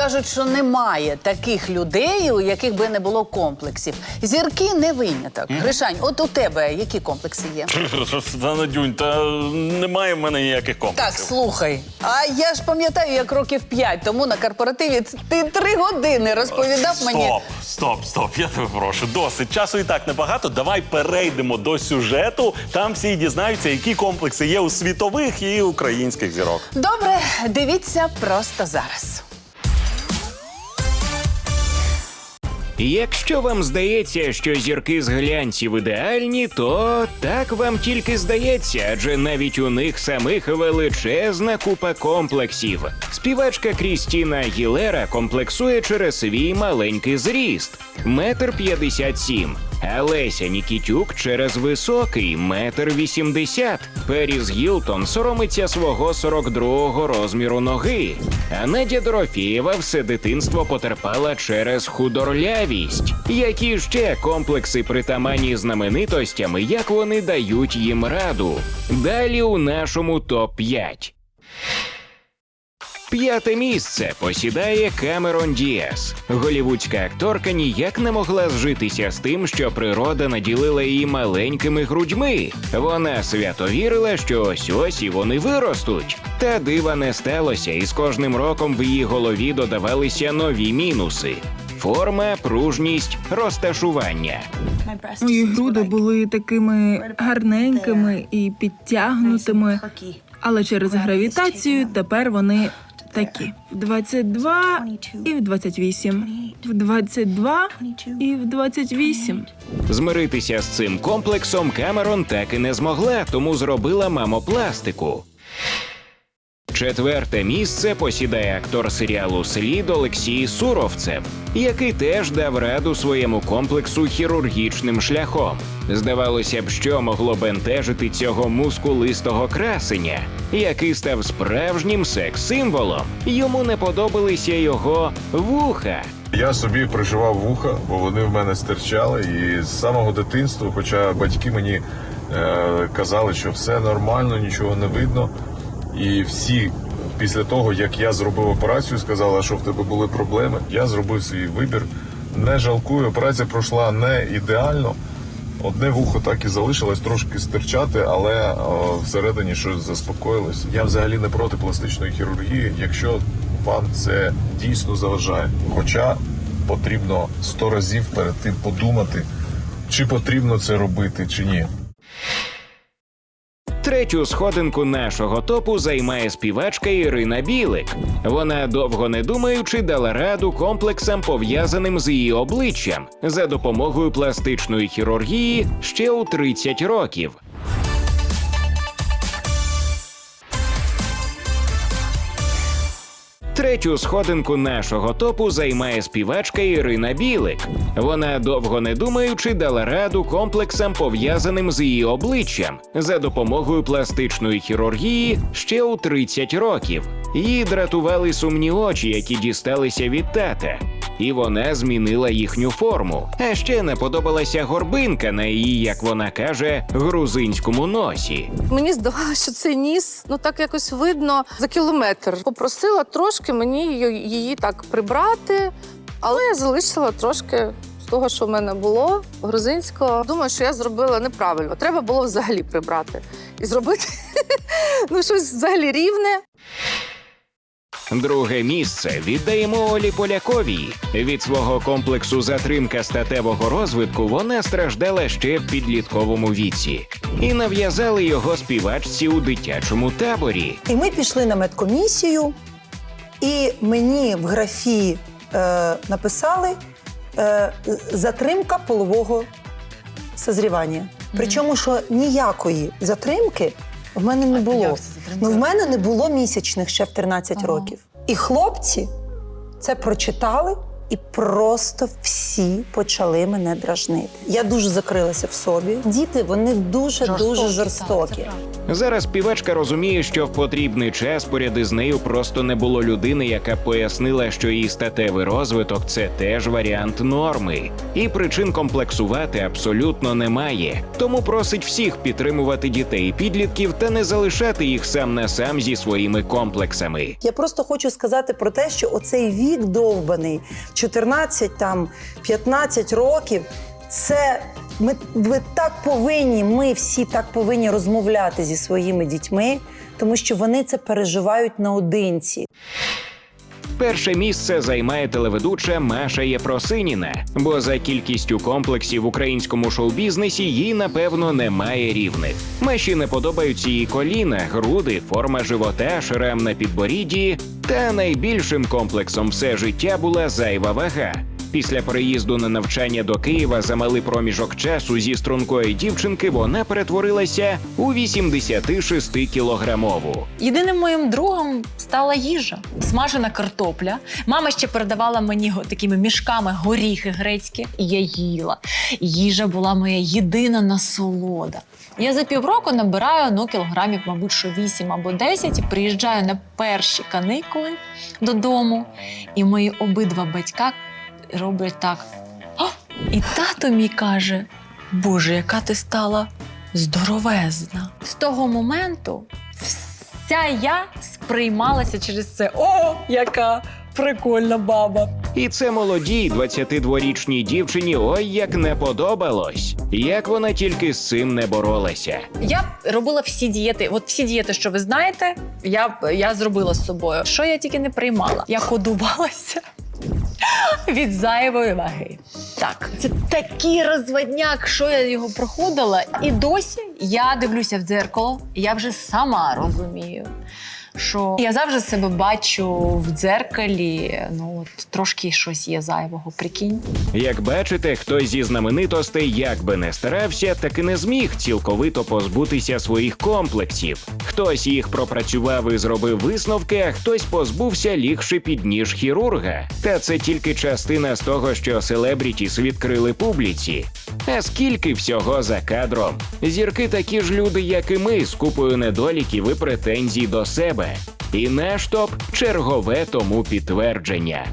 кажуть, що немає таких людей, у яких би не було комплексів. Зірки не виняток. Гришань, от у тебе які комплекси є? Та Надюнь, та немає в мене ніяких комплексів. Так, слухай. А я ж пам'ятаю, як років п'ять тому на корпоративі ти три години розповідав мені. Стоп, стоп, стоп, я тебе прошу. Досить. Часу і так небагато. Давай перейдемо до сюжету. Там всі дізнаються, які комплекси є у світових і українських зірок. Добре, дивіться просто зараз. Якщо вам здається, що зірки з глянців ідеальні, то так вам тільки здається, адже навіть у них самих величезна купа комплексів. Співачка Крістіна Гілера комплексує через свій маленький зріст метр п'ятдесят сім. А Леся Нікітюк через високий метр вісімдесят. Періс Гілтон соромиться свого 42-го розміру ноги. А Надя Дорофієва все дитинство потерпала через худорлявість. Які ще комплекси притаманні знаменитостям, і як вони дають їм раду? Далі у нашому топ 5 П'яте місце посідає Камерон Діас. Голівудська акторка ніяк не могла зжитися з тим, що природа наділила її маленькими грудьми. Вона свято вірила, що ось ось і вони виростуть. Та дива не сталося, і з кожним роком в її голові додавалися нові мінуси: форма, пружність, розташування. Мої груди були такими гарненькими і підтягнутими, але через гравітацію тепер вони такі: в 22 і в 28, в 22 і в 28. Змиритися з цим комплексом Кемерон так і не змогла, тому зробила мамопластику. Четверте місце посідає актор серіалу Слід Олексій Суровцев, який теж дав раду своєму комплексу хірургічним шляхом. Здавалося б, що могло бентежити цього мускулистого красення, який став справжнім секс-символом. Йому не подобалися його вуха. Я собі приживав вуха, бо вони в мене стирчали. І з самого дитинства, хоча батьки мені е, казали, що все нормально, нічого не видно. І всі після того, як я зробив операцію, сказали, що в тебе були проблеми. Я зробив свій вибір. Не жалкую, операція пройшла не ідеально. Одне вухо так і залишилось трошки стирчати, але о, всередині щось заспокоїлось. Я взагалі не проти пластичної хірургії, якщо вам це дійсно заважає. Хоча потрібно сто разів перед тим подумати, чи потрібно це робити, чи ні. Третю сходинку нашого топу займає співачка Ірина Білик. Вона довго не думаючи дала раду комплексам, пов'язаним з її обличчям, за допомогою пластичної хірургії ще у 30 років. Третю сходинку нашого топу займає співачка Ірина Білик. Вона довго не думаючи дала раду комплексам, пов'язаним з її обличчям, за допомогою пластичної хірургії ще у 30 років. Її дратували сумні очі, які дісталися від тата. І вона змінила їхню форму. А ще не подобалася горбинка на її, як вона каже, грузинському носі. Мені здавалося, що цей ніс ну так якось видно за кілометр. Попросила трошки мені її, так прибрати, але я залишила трошки того, що в мене було грузинського. Думаю, що я зробила неправильно. Треба було взагалі прибрати і зробити ну щось взагалі рівне. Друге місце віддаємо Олі Поляковій. Від свого комплексу затримка статевого розвитку вона страждала ще в підлітковому віці і нав'язали його співачці у дитячому таборі. І ми пішли на медкомісію, і мені в графі е, написали е, затримка полового созрівання. Причому, що ніякої затримки в мене не було. Ну, в мене не було місячних ще в 13 років. І хлопці це прочитали і просто всі почали мене дражнити. Я дуже закрилася в собі. Діти вони дуже дуже жорстокі. Зараз співачка розуміє, що в потрібний час поряд із нею просто не було людини, яка пояснила, що її статевий розвиток це теж варіант норми, і причин комплексувати абсолютно немає. Тому просить всіх підтримувати дітей і підлітків та не залишати їх сам на сам зі своїми комплексами. Я просто хочу сказати про те, що оцей вік довбаний, 14 там 15 років, це ми, ми так повинні, ми всі так повинні розмовляти зі своїми дітьми, тому що вони це переживають наодинці. Перше місце займає телеведуча Маша Єфросиніна, бо за кількістю комплексів в українському шоу-бізнесі їй напевно немає рівних. Маші не подобаються її коліна, груди, форма живота, шрам на підборідді. Та найбільшим комплексом все життя була зайва вага. Після переїзду на навчання до Києва за малий проміжок часу зі стрункої дівчинки вона перетворилася у 86 кілограмову. Єдиним моїм другом стала їжа, смажена картопля. Мама ще передавала мені такими мішками горіхи грецькі, я їла. Їжа була моя єдина насолода. Я за півроку набираю ну, кілограмів, мабуть, що 8 або 10, і приїжджаю на перші каникули додому, і мої обидва батька роблять так. «О!» І тато мій каже: Боже, яка ти стала здоровезна. З того моменту вся я сприймалася через це. О, яка прикольна баба! І це молодій 22-річній дівчині ой як не подобалось. Як вона тільки з цим не боролася. Я робила всі дієти. От всі дієти, що ви знаєте, я, я зробила з собою. Що я тільки не приймала? Я ходувалася. Від зайвої ваги. Так, це такий розводняк, що я його проходила. І досі я дивлюся в дзеркало, я вже сама розумію, що я завжди себе бачу в дзеркалі. Ну от трошки щось є зайвого. Прикинь. Як бачите, хтось зі знаменитостей як би не старався, так і не зміг цілковито позбутися своїх комплексів. Хтось їх пропрацював і зробив висновки, а хтось позбувся лігши під ніж хірурга. Та це тільки частина з того, що селебрітіс відкрили публіці. А скільки всього за кадром? Зірки такі ж люди, як і ми, з купою недоліків і претензій до себе. І наш топ чергове тому підтвердження.